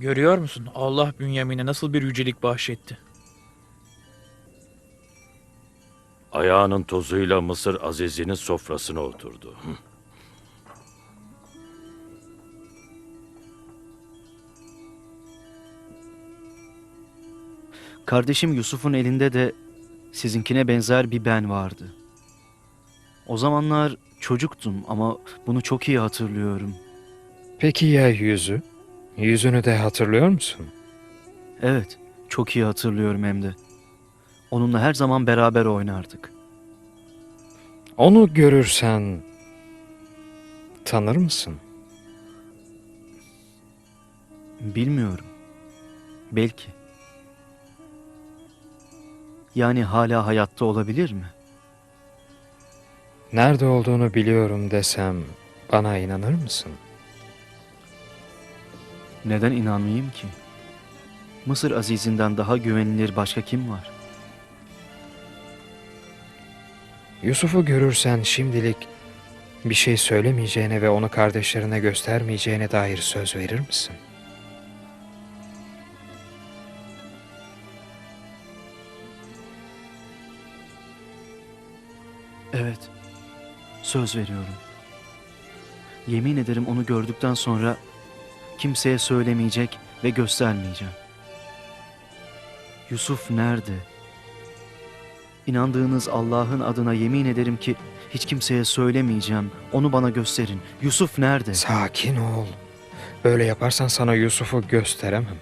Görüyor musun? Allah Bünyamin'e nasıl bir yücelik bahşetti. Ayağının tozuyla Mısır Aziz'inin sofrasına oturdu. Hı. Kardeşim Yusuf'un elinde de sizinkine benzer bir ben vardı. O zamanlar çocuktum ama bunu çok iyi hatırlıyorum. Peki ya yüzü? Yüzünü de hatırlıyor musun? Evet, çok iyi hatırlıyorum hem de. Onunla her zaman beraber oynardık. Onu görürsen tanır mısın? Bilmiyorum. Belki. Yani hala hayatta olabilir mi? Nerede olduğunu biliyorum desem bana inanır mısın? Neden inanmayayım ki? Mısır Aziz'inden daha güvenilir başka kim var? Yusuf'u görürsen şimdilik bir şey söylemeyeceğine ve onu kardeşlerine göstermeyeceğine dair söz verir misin? Evet. Söz veriyorum. Yemin ederim onu gördükten sonra kimseye söylemeyecek ve göstermeyeceğim. Yusuf nerede? İnandığınız Allah'ın adına yemin ederim ki hiç kimseye söylemeyeceğim. Onu bana gösterin. Yusuf nerede? Sakin ol. Böyle yaparsan sana Yusuf'u gösteremem.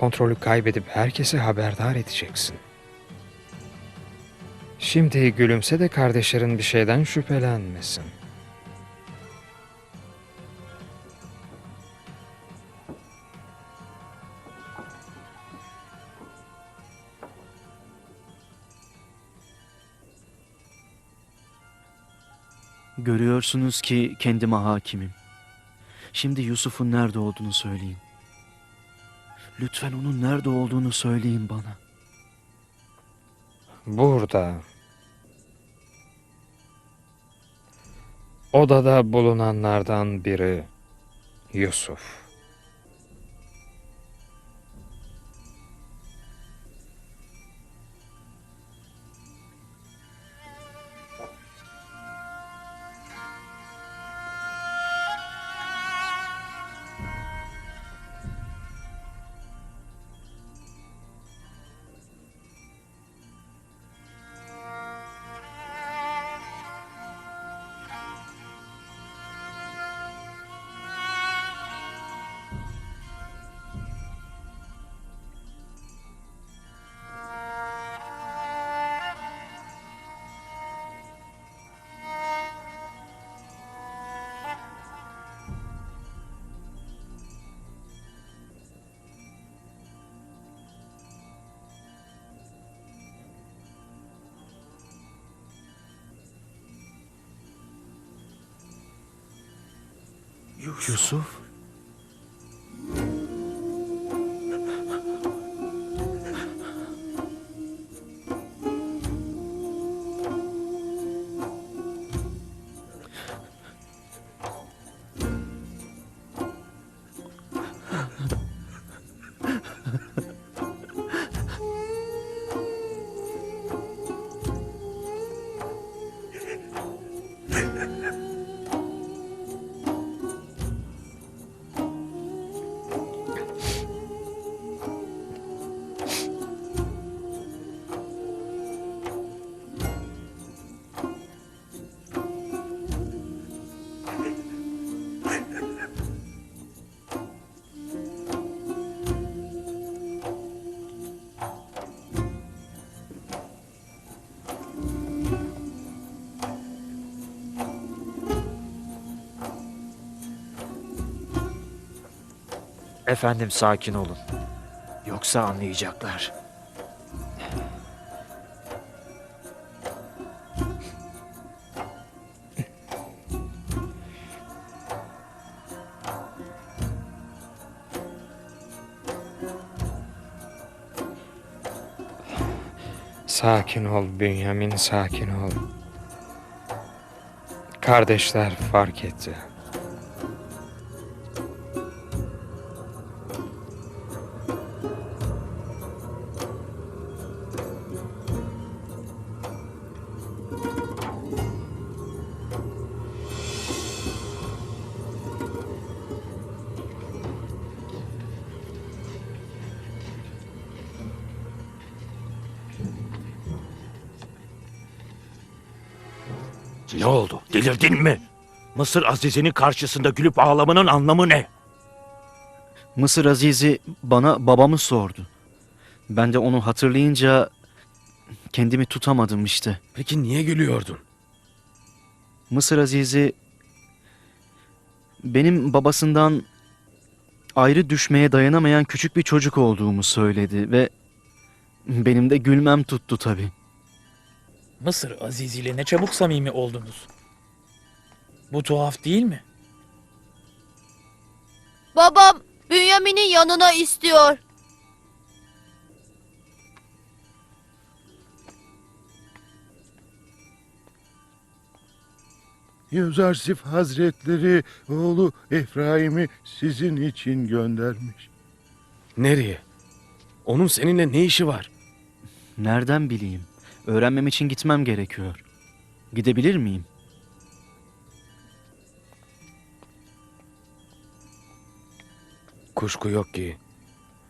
Kontrolü kaybedip herkese haberdar edeceksin. Şimdi gülümse de kardeşlerin bir şeyden şüphelenmesin. Görüyorsunuz ki kendime hakimim. Şimdi Yusuf'un nerede olduğunu söyleyin. Lütfen onun nerede olduğunu söyleyin bana. Burada. Odada bulunanlardan biri Yusuf. Yusuf? Efendim sakin olun. Yoksa anlayacaklar. Sakin ol Bünyamin, sakin ol. Kardeşler fark etti. Ne oldu? Delirdin mi? Mısır Aziz'inin karşısında gülüp ağlamanın anlamı ne? Mısır Aziz'i bana babamı sordu. Ben de onu hatırlayınca kendimi tutamadım işte. Peki niye gülüyordun? Mısır Aziz'i benim babasından ayrı düşmeye dayanamayan küçük bir çocuk olduğumu söyledi ve benim de gülmem tuttu tabii. Mısır Aziz ile ne çabuk samimi oldunuz. Bu tuhaf değil mi? Babam Bünyamin'in yanına istiyor. Yüzarsif Hazretleri oğlu Efraim'i sizin için göndermiş. Nereye? Onun seninle ne işi var? Nereden bileyim? Öğrenmem için gitmem gerekiyor. Gidebilir miyim? Kuşku yok ki.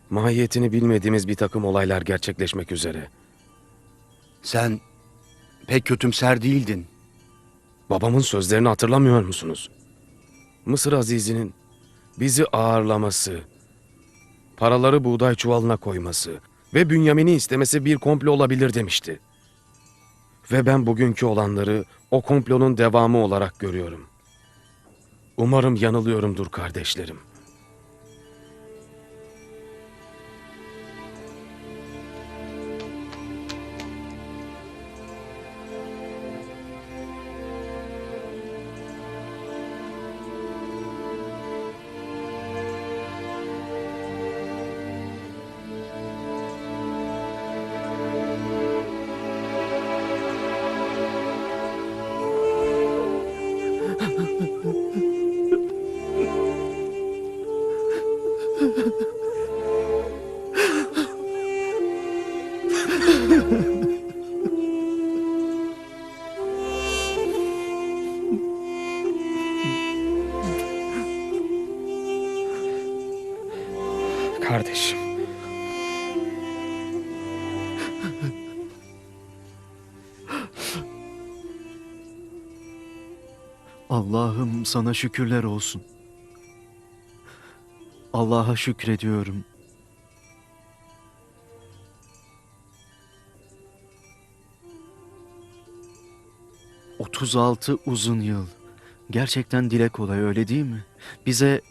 Mahiyetini bilmediğimiz bir takım olaylar gerçekleşmek üzere. Sen pek kötümser değildin. Babamın sözlerini hatırlamıyor musunuz? Mısır Azizi'nin bizi ağırlaması, paraları buğday çuvalına koyması ve Bünyamin'i istemesi bir komplo olabilir demişti. Ve ben bugünkü olanları o komplonun devamı olarak görüyorum. Umarım yanılıyorumdur kardeşlerim. Allah'ım sana şükürler olsun. Allah'a şükrediyorum. Otuz altı uzun yıl. Gerçekten dile kolay öyle değil mi? Bize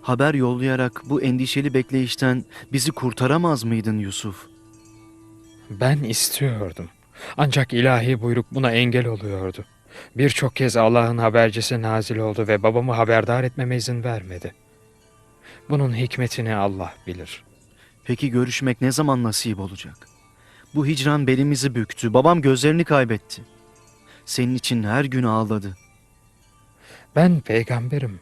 haber yollayarak bu endişeli bekleyişten bizi kurtaramaz mıydın Yusuf? Ben istiyordum. Ancak ilahi buyruk buna engel oluyordu. Birçok kez Allah'ın habercisi nazil oldu ve babamı haberdar etmeme izin vermedi. Bunun hikmetini Allah bilir. Peki görüşmek ne zaman nasip olacak? Bu hicran belimizi büktü. Babam gözlerini kaybetti. Senin için her gün ağladı. Ben peygamberim.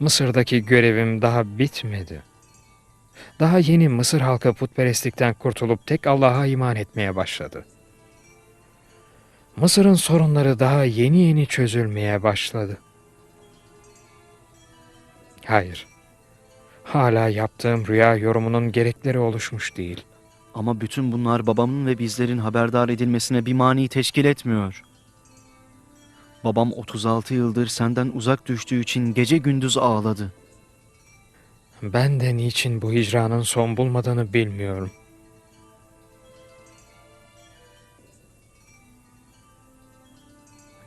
Mısır'daki görevim daha bitmedi. Daha yeni Mısır halkı putperestlikten kurtulup tek Allah'a iman etmeye başladı. Mısır'ın sorunları daha yeni yeni çözülmeye başladı. Hayır. Hala yaptığım rüya yorumunun gerekleri oluşmuş değil. Ama bütün bunlar babamın ve bizlerin haberdar edilmesine bir mani teşkil etmiyor. Babam 36 yıldır senden uzak düştüğü için gece gündüz ağladı. Ben de niçin bu hicranın son bulmadığını bilmiyorum.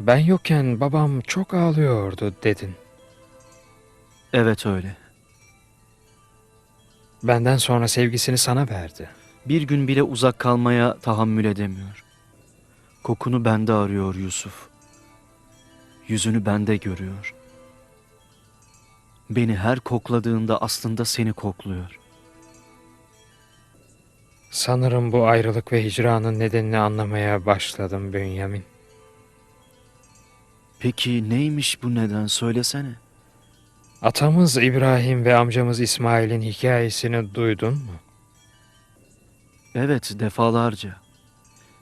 Ben yokken babam çok ağlıyordu dedin. Evet öyle. Benden sonra sevgisini sana verdi. Bir gün bile uzak kalmaya tahammül edemiyor. Kokunu bende arıyor Yusuf. Yüzünü bende görüyor. Beni her kokladığında aslında seni kokluyor. Sanırım bu ayrılık ve hicranın nedenini anlamaya başladım Bünyamin. Peki neymiş bu neden söylesene. Atamız İbrahim ve amcamız İsmail'in hikayesini duydun mu? Evet defalarca.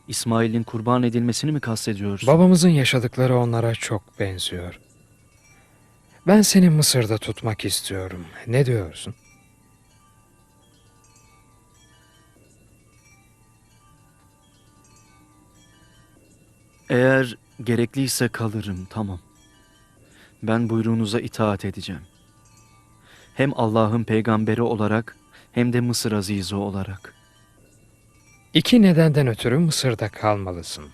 İsmail'in kurban edilmesini mi kastediyorsun? Babamızın yaşadıkları onlara çok benziyor. Ben seni Mısır'da tutmak istiyorum. Ne diyorsun? Eğer Gerekliyse kalırım, tamam. Ben buyruğunuza itaat edeceğim. Hem Allah'ın peygamberi olarak hem de Mısır azizi olarak. İki nedenden ötürü Mısır'da kalmalısın.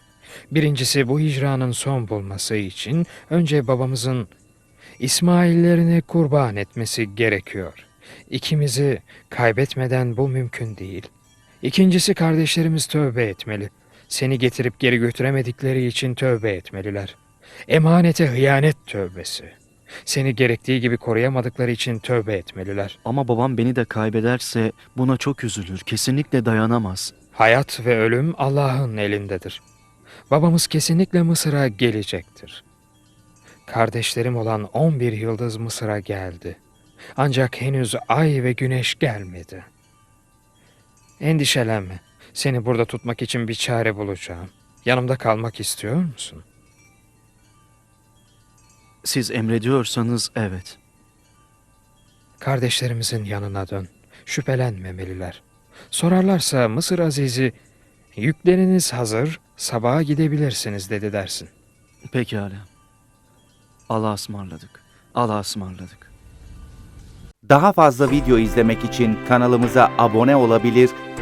Birincisi bu hicranın son bulması için önce babamızın İsmail'lerini kurban etmesi gerekiyor. İkimizi kaybetmeden bu mümkün değil. İkincisi kardeşlerimiz tövbe etmeli. Seni getirip geri götüremedikleri için tövbe etmeliler. Emanete hıyanet tövbesi. Seni gerektiği gibi koruyamadıkları için tövbe etmeliler. Ama babam beni de kaybederse buna çok üzülür. Kesinlikle dayanamaz. Hayat ve ölüm Allah'ın elindedir. Babamız kesinlikle Mısır'a gelecektir. Kardeşlerim olan 11 yıldız Mısır'a geldi. Ancak henüz ay ve güneş gelmedi. Endişelenme. Seni burada tutmak için bir çare bulacağım. Yanımda kalmak istiyor musun? Siz emrediyorsanız evet. Kardeşlerimizin yanına dön. Şüphelenmemeliler. Sorarlarsa Mısır Azizi, yükleriniz hazır, sabaha gidebilirsiniz dedi dersin. Pekala. Allah'a ısmarladık. Allah'a ısmarladık. Daha fazla video izlemek için kanalımıza abone olabilir,